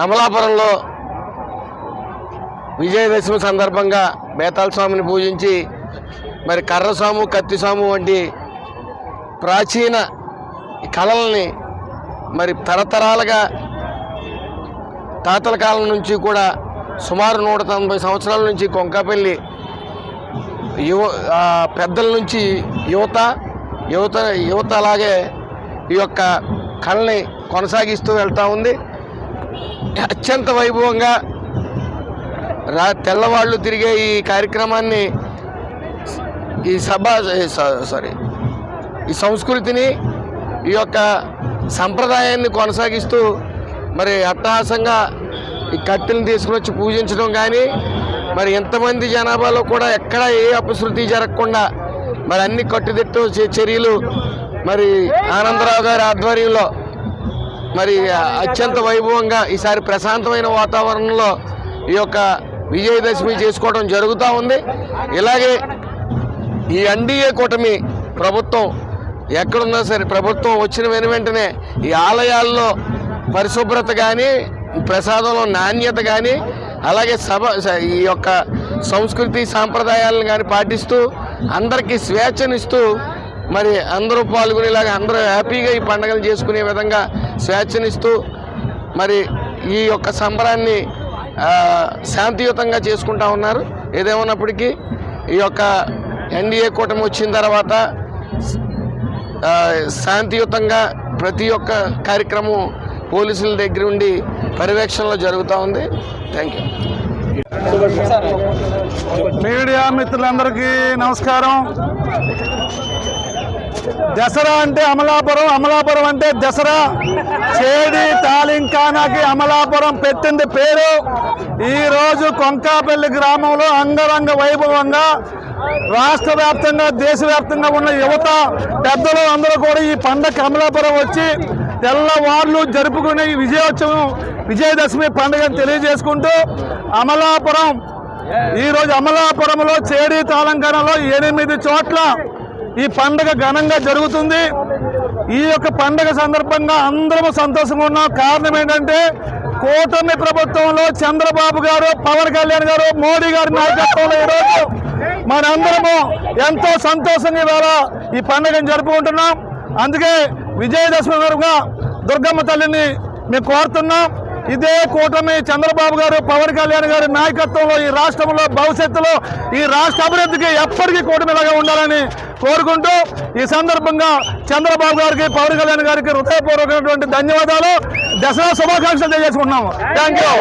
అమలాపురంలో విజయదశమి సందర్భంగా బేతాళ స్వామిని పూజించి మరి కర్రస్వాము కత్తిస్వాము వంటి ప్రాచీన కళల్ని మరి తరతరాలుగా తాతల కాలం నుంచి కూడా సుమారు నూట తొంభై సంవత్సరాల నుంచి కొంకపల్లి యువ పెద్దల నుంచి యువత యువత యువత అలాగే ఈ యొక్క కళని కొనసాగిస్తూ వెళ్తూ ఉంది. అత్యంత వైభవంగా రా తెల్లవాళ్ళు తిరిగే ఈ కార్యక్రమాన్ని ఈ సభ స- సారీ ఈ సంస్కృతిని ఈ యొక్క సంప్రదాయాన్ని కొనసాగిస్తూ మరి అట్టహాసంగా ఈ కట్టెలను తీసుకుని వచ్చి పూజించడం కానీ మరి ఎంతమంది జనాభాలో కూడా ఎక్కడ ఏ అపశృతి జరగకుండా మరి అన్ని కట్టుదిట్టు చర్యలు మరి ఆనందరావు గారి ఆధ్వర్యంలో మరి అత్యంత వైభవంగా ఈసారి ప్రశాంతమైన వాతావరణంలో ఈ యొక్క విజయదశమి చేసుకోవడం జరుగుతూ ఉంది. ఇలాగే ఈ ఎన్డీఏ కూటమి ప్రభుత్వం ఎక్కడున్నా సరే ప్రభుత్వం వచ్చిన వెను వెంటనే ఈ ఆలయాల్లో పరిశుభ్రత కానీ ప్రసాదంలో నాణ్యత కానీ అలాగే సభ ఈ యొక్క సంస్కృతి సాంప్రదాయాలను కానీ పాటిస్తూ అందరికీ స్వేచ్ఛనిస్తూ మరి అందరూ పాల్గొనేలాగా అందరూ హ్యాపీగా ఈ పండుగలు చేసుకునే విధంగా స్వేచ్ఛనిస్తూ మరి ఈ యొక్క సంబరాన్ని శాంతియుతంగా చేసుకుంటా ఉన్నారు. ఏదేమన్నప్పటికీ ఈ యొక్క ఎన్డీఏ కూటమి వచ్చిన తర్వాత శాంతియుతంగా ప్రతి ఒక్క కార్యక్రమం పోలీసుల దగ్గర ఉండి పర్యవేక్షణలో జరుగుతూ ఉంది. Thank you. మీడియా మిత్రులందరికీ నమస్కారం. దసరా అంటే అమలాపురం అమలాపురం అంటే దసరా. చేడి తాలింకానాకి అమలాపురం పెట్టింది పేరు. ఈ రోజు కొంకాపల్లి గ్రామంలో అంగరంగ వైభవంగా రాష్ట్ర వ్యాప్తంగా దేశవ్యాప్తంగా ఉన్న యువత పెద్దలు అందరూ కూడా ఈ పండగ అమలాపురం వచ్చి తెల్లవార్లు జరుపుకునే ఈ విజయోత్సవం విజయదశమి పండుగను తెలియజేసుకుంటూ అమలాపురం. ఈరోజు అమలాపురంలో చేడి తాలంకరణలో ఎనిమిది చోట్ల ఈ పండుగ ఘనంగా జరుగుతుంది. ఈ యొక్క పండుగ సందర్భంగా అందరము సంతోషంగా ఉన్నాం. కారణం ఏంటంటే కూటమి ప్రభుత్వంలో చంద్రబాబు గారు పవన్ కళ్యాణ్ గారు మోడీ గారి నాయకత్వంలో ఈరోజు మనందరము ఎంతో సంతోషంగా ఇవాళ ఈ పండుగను జరుపుకుంటున్నాం. అందుకే విజయదశమి వరకుగా దుర్గమ్మ తల్లిని మేము కోరుతున్నాం. ఇదే కూటమి చంద్రబాబు గారు పవన్ కళ్యాణ్ గారి నాయకత్వంలో ఈ రాష్ట్రంలో భవిష్యత్తులో ఈ రాష్ట్ర అభివృద్ధికి ఎప్పటికీ కూటమిలాగా ఉండాలని కోరుకుంటూ ఈ సందర్భంగా చంద్రబాబు గారికి పవన్ కళ్యాణ్ గారికి హృదయపూర్వకమైనటువంటి ధన్యవాదాలు. దసరా శుభాకాంక్షలు తెలియజేసుకుంటున్నాము. Thank you